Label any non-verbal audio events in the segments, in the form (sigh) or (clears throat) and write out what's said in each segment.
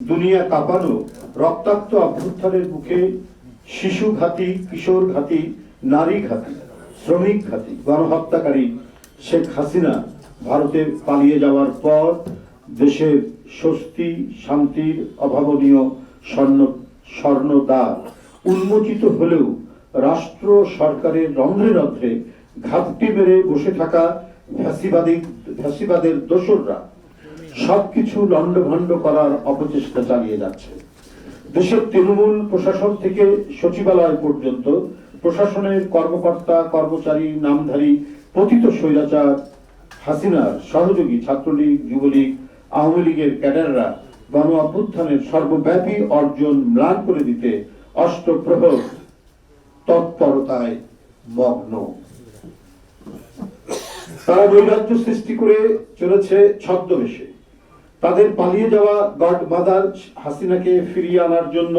দুনিয়া কাঁপানো, রক্তাক্ত অভ্যুত্থানের মুখে শিশু ঘাতী, কিশোর ঘাতী, নারী ঘাতী, শ্রমিক ঘাতী, গণহত্যাকারী শেখ হাসিনা ভারতে পালিয়ে যাওয়ার পর দেশের স্বস্তি, শান্তির অভাবনীয় স্বর্ণ, স্বর্ণদ্বার উন্মোচিত হলেও রাষ্ট্র সরকারের রন্ধ্রে রন্ধ্রে ঘাপটি মেরে বসে থাকা ফ্যাসিবাদী, ফ্যাসিবাদের দোসররা সবকিছু লণ্ডভণ্ড করার অপচেষ্টা চালিয়ে যাচ্ছে। দেশের তৃণমূল প্রশাসন থেকে সচিবালয় পর্যন্ত প্রশাসনের কর্মকর্তা, কর্মচারী, নামধারী, পতিত স্বৈরাচার, হাসিনার সহযোগী ছাত্রলীগ, যুবলীগ, আওয়ামী লীগের ক্যাডাররা গণ অভ্যুত্থানের সর্বব্যাপী অর্জন ম্লান করে দিতে অষ্টপ্রহর তৎপরতায় মগ্ন। তারা নৈরাজ্য সৃষ্টি করে চলেছে ছদ্মবেশে। তাদের পালিয়ে যাওয়া গড মাদার হাসিনাকে ফিরিয়ে আনার জন্য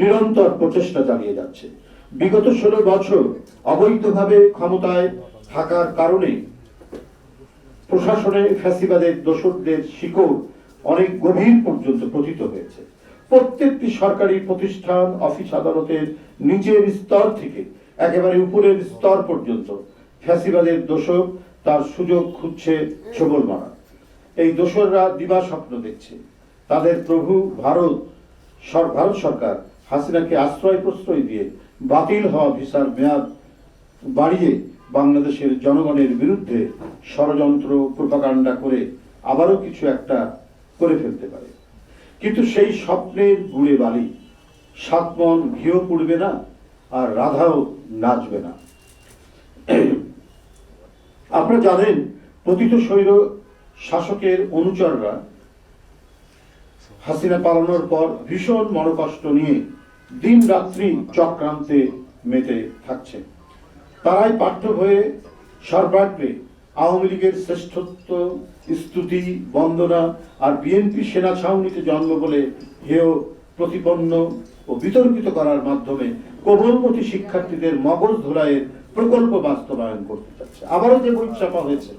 নিরন্তর প্রচেষ্টা চালিয়ে যাচ্ছে। বিগত ষোলো বছর অবৈধভাবে ক্ষমতায় থাকার কারণে প্রশাসনে ফ্যাসিবাদের দোষকদের শিকড় অনেক গভীর পর্যন্ত পতিত হয়েছে। প্রত্যেকটি সরকারি প্রতিষ্ঠান, অফিস আদালতের নিচের স্তর থেকে একেবারে উপরের স্তর পর্যন্ত ফ্যাসিবাদের দোষক তার সুযোগ খুঁজছে ছবল মারা এই দোসররা দিবা স্বপ্ন দেখছে। তাদের প্রভু, ভারত ভারত সরকার হাসিনাকে আশ্রয় প্রশ্রয় দিয়ে বাতিল হওয়া ভিসার মেয়াদ বাড়িয়ে বাংলাদেশের জনগণের বিরুদ্ধে ষড়যন্ত্র, প্রপাগান্ডা করে আবারও কিছু একটা করে ফেলতে পারে। কিন্তু সেই স্বপ্নের গুড়ে বালি সাত মন ঘিও পুড়বে না আর রাধাও নাচবে না। (clears throat) আপনারা জানেন, পতিত স্বৈর শাসকের অনুচররা হাসিনা পালানোর পর ভীষণ মনোকষ্ট নিয়ে দিন রাত্রি চক্রান্তে মেতে থাকছে। তারাই পাঠ্য হয়ে সর্বাগ্রে আওয়ামী লীগের শ্রেষ্ঠত্ব, স্তুতি, বন্দনা আর বিএনপি সেনা ছাউনিতে জন্ম বলে হেয় প্রতিপন্ন ও বিতর্কিত করার মাধ্যমে কোমলমতি শিক্ষার্থীদের মগজ ধোলাইয়ের প্রকল্প বাস্তবায়ন করতে চাচ্ছে আবারও যে বই চাপা হয়েছে,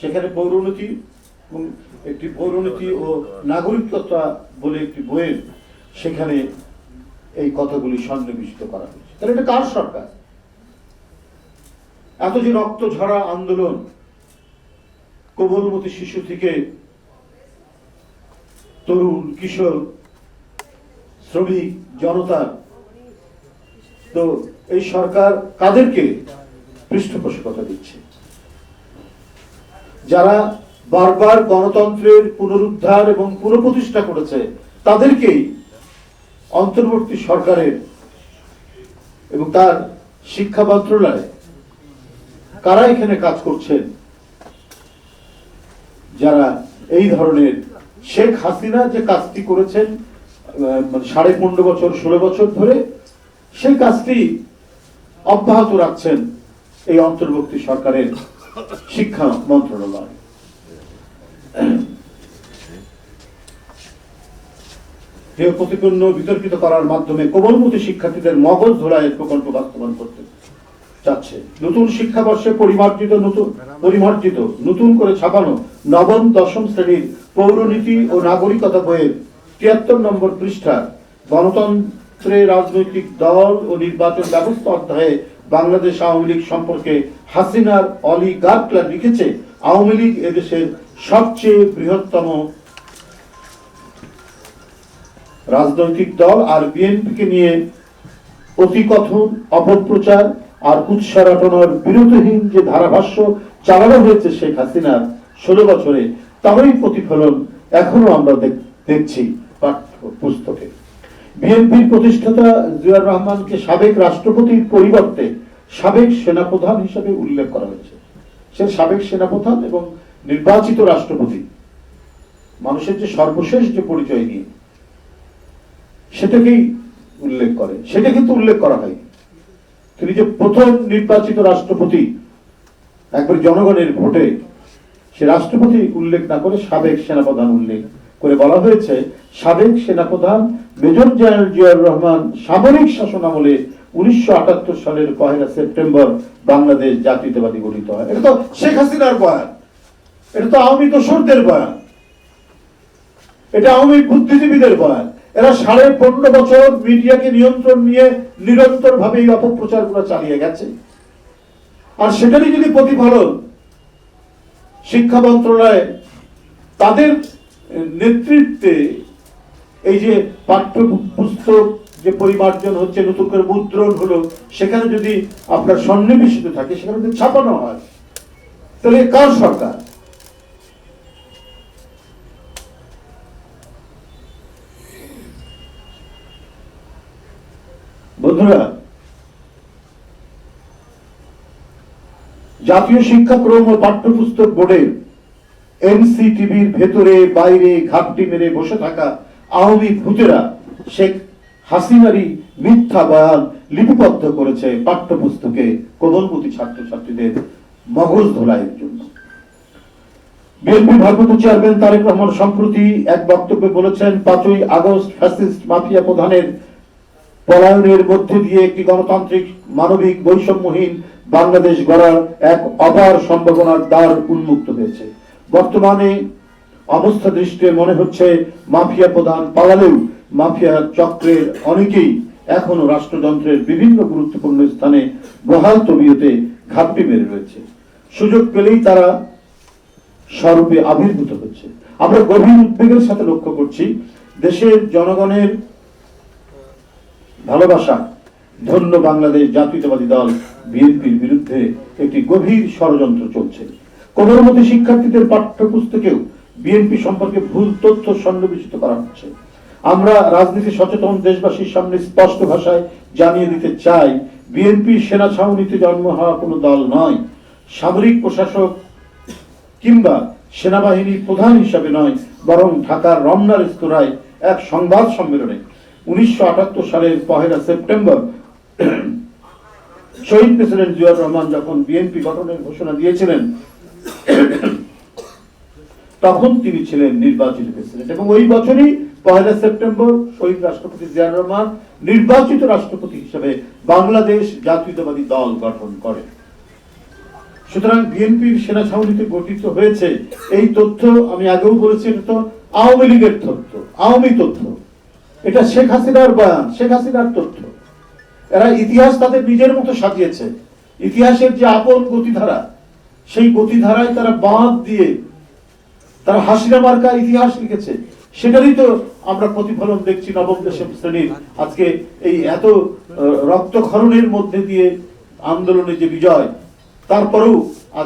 সেখানে পৌরনীতি এবং একটি পৌরনীতি ও নাগরিকতা বলে একটি বইয়ের সেখানে এই কথাগুলি সন্নিবিষ্ট করা হয়েছে। তাহলে এটা কার সরকার? এত যে রক্ত ঝরা আন্দোলন কোমলমতি শিশু থেকে তরুণ, কিশোর, শ্রমিক জনতা তো এই সরকার কাদেরকে পৃষ্ঠপোষকতা দিচ্ছে? যারা বারবার গণতন্ত্রের পুনরুদ্ধার এবং পুনঃপ্রতিষ্ঠা করেছে তাদেরকেই অন্তর্বর্তী সরকারের এবং তার শিক্ষা মন্ত্রণালয় কারা এখানে কাজ করছেন? যারা এই ধরনের শেখ হাসিনা যে কাজটি করেছেন মানে সাড়ে পনেরো বছর, ষোলো বছর ধরে, সেই কাজটি অব্যাহত রাখছেন এই অন্তর্বর্তী সরকারের শিক্ষা মন্ত্রণালয়। হেয় প্রতিপন্ন বিতর্কিত করার মাধ্যমে কোমলমতি শিক্ষার্থীদের মগজ ধরায়ের প্রকল্প বাস্তবায়ন করতে চাচ্ছে। নতুন শিক্ষাবর্ষে পরিমার্জিত নতুন পরিমার্জিত, নতুন করে ছাপানো নবম, দশম শ্রেণির পৌরনীতি ও নাগরিকতা বইয়ের তিয়াত্তর নম্বর পৃষ্ঠা গণতন্ত্রে রাজনৈতিক দল ও নির্বাচন ব্যবস্থা অধ্যায়ে বাংলাদেশ আওয়ামী লীগ সম্পর্কে হাসিনার অলি গার্কলা লিখেছে, আওয়ামী লীগ এদেশের সবচেয়ে বৃহত্তম রাজনৈতিক দল আর বিএনপিকে নিয়ে অতিকথন, অপপ্রচার আর উৎসারটনার বিরতহীন যে ধারাভাষ্য চালানো হয়েছে শেখ হাসিনার ষোলো বছরে, তারই প্রতিফলন এখনও আমরা দেখ- দেখছি পাঠ্য পুস্তকে বিএনপির প্রতিষ্ঠাতা জিয়াউর রহমানকে সাবেক রাষ্ট্রপতির পরিবর্তে সাবেক সেনাপ্রধান হিসেবে উল্লেখ করা হয়েছে। সে সাবেক সেনাপ্রধান এবং নির্বাচিত রাষ্ট্রপতি, মানুষের যে সর্বশেষ যে পরিচয় নিয়ে, সেটাকেই উল্লেখ করে সেটা কিন্তু উল্লেখ করা হয় তিনি যে প্রথম নির্বাচিত রাষ্ট্রপতি একবার জনগণের ভোটে, সে রাষ্ট্রপতি উল্লেখ না করে সাবেক সেনাপ্রধান উল্লেখ করে বলা হয়েছে, সাবেক সেনাপ্রধান মেজর জেনারেল জিয়াউর রহমান সামরিক শাসন আমলে উনিশশো আটাত্তর সালের পহেলা সেপ্টেম্বর বাংলাদেশ জাতীয়তাবাদী গঠিত হয়। এটা তো শেখ হাসিনার বয়ান। এটা তো আওয়ামী দোসরদের বয়ান। এটা আওয়ামী বুদ্ধিজীবীদের বয়ান। এরা সাড়ে পনেরো বছর মিডিয়াকে নিয়ন্ত্রণ নিয়ে নিরন্তর ভাবে এই অপপ্রচারগুলো চালিয়ে গেছে। আর সেটারই যদি প্রতিফলন শিক্ষা মন্ত্রণালয়, তাদের নেতৃত্বে এই যে পাঠ্য পুস্তক যে পরিমার্জন হচ্ছে, নতুন করে মুদ্রণ হলো, সেখানে যদি আপনার সন্নিবেশিত থাকে, সেখানে যদি ছাপানো হয়, তাহলে কার সরকার? বন্ধুরা, জাতীয় শিক্ষাক্রম ও পাঠ্যপুস্তক বোর্ডের এনসিটিভির ভেতরে বাইরে ঘাপটি মেরে বসে থাকা আওয়ামী ভূতেরা শেখ হাসিনারই মিথ্যা বয়ান লিপিবদ্ধ করেছে পাঠ্যপুস্তকে কোমলমতি ছাত্রছাত্রীদের মগজ ধোলাইয়ের জন্য। বিএনপি ভারপ্রাপ্ত চেয়ারম্যান তারেক রহমান সম্প্রতি এক বক্তব্যে বলেছেন, পাঁচই আগস্ট ফ্যাসিস্ট মাফিয়া প্রধানের পলায়নের মধ্যে দিয়ে একটি গণতান্ত্রিক, মানবিক, বৈষম্যহীন বাংলাদেশ গড়ার এক অপার সম্ভাবনার দ্বার উন্মুক্ত হয়েছে। বর্তমানে অবস্থা দৃষ্টিতে মনে হচ্ছে মাফিয়া প্রধান পালালেও মাফিয়া চক্রের অনেকেই এখনও রাষ্ট্রযন্ত্রের বিভিন্ন গুরুত্বপূর্ণ স্থানে বহাল তবিয়তে ঘাপটি মেরে রয়েছে। সুযোগ পেলেই তারা স্বরূপে আবির্ভূত হচ্ছে। আমরা গভীর উদ্বেগের সাথে লক্ষ্য করছি, দেশের জনগণের ভালোবাসা, ধন্য বাংলাদেশ জাতীয়তাবাদী দল, বিএনপির বিরুদ্ধে একটি গভীর ষড়যন্ত্র চলছে। কোমলমতি শিক্ষার্থীদের পাঠ্যপুস্তকেও বিএনপি সম্পর্কে ভুল তথ্য সন্নিবেশিত করা হচ্ছে। আমরা রাজনীতি সচেতন দেশবাসীর সামনে স্পষ্ট ভাষায় জানিয়ে দিতে চাই, বিএনপি সেনা ছাউনিতে জন্ম হওয়া কোনো দল নয়। সামরিক প্রশাসক কিংবা সেনাবাহিনী প্রধান হিসাবে নয়, বরং ঢাকার রমনা রেস্তোরাঁয় এক সংবাদ সম্মেলনে উনিশশো আটাত্তর সালের পহেলা সেপ্টেম্বর শহীদ প্রেসিডেন্ট জিয়াউর রহমান যখন বিএনপি গঠনের ঘোষণা দিয়েছিলেন, তখন তিনি ছিলেন নির্বাচিত প্রেসিডেন্ট। এবং ওই বছরই সেপ্টেম্বর শহীদ রাষ্ট্রপতি জিয়াউর রহমান নির্বাচিত রাষ্ট্রপতি হিসেবে বাংলাদেশ জাতীয়তাবাদী দল গঠন করেন। সুতরাং বিএনপির সেনা ছাউনিতে গঠিত হয়েছে এই তথ্য, আমি আগেও বলেছি তো আওয়ামী লীগের তথ্য, আওয়ামী তথ্য। এটা শেখ হাসিনার বয়ান, শেখ হাসিনার তথ্য। এরা ইতিহাস তাদের নিজের মতো সাজিয়েছে। ইতিহাসের যে আপন গতিধারা, সেই গতিধারায় তারা বাঁধ দিয়ে তারা হাসিনা মার্কা ইতিহাস লিখেছে। সেটারই তো আমরা প্রতিফলন দেখছি নবম, দশম শ্রেণির। আজকে এই এত রক্তক্ষরণের মধ্যে দিয়ে আন্দোলনে যে বিজয়, তারপরেও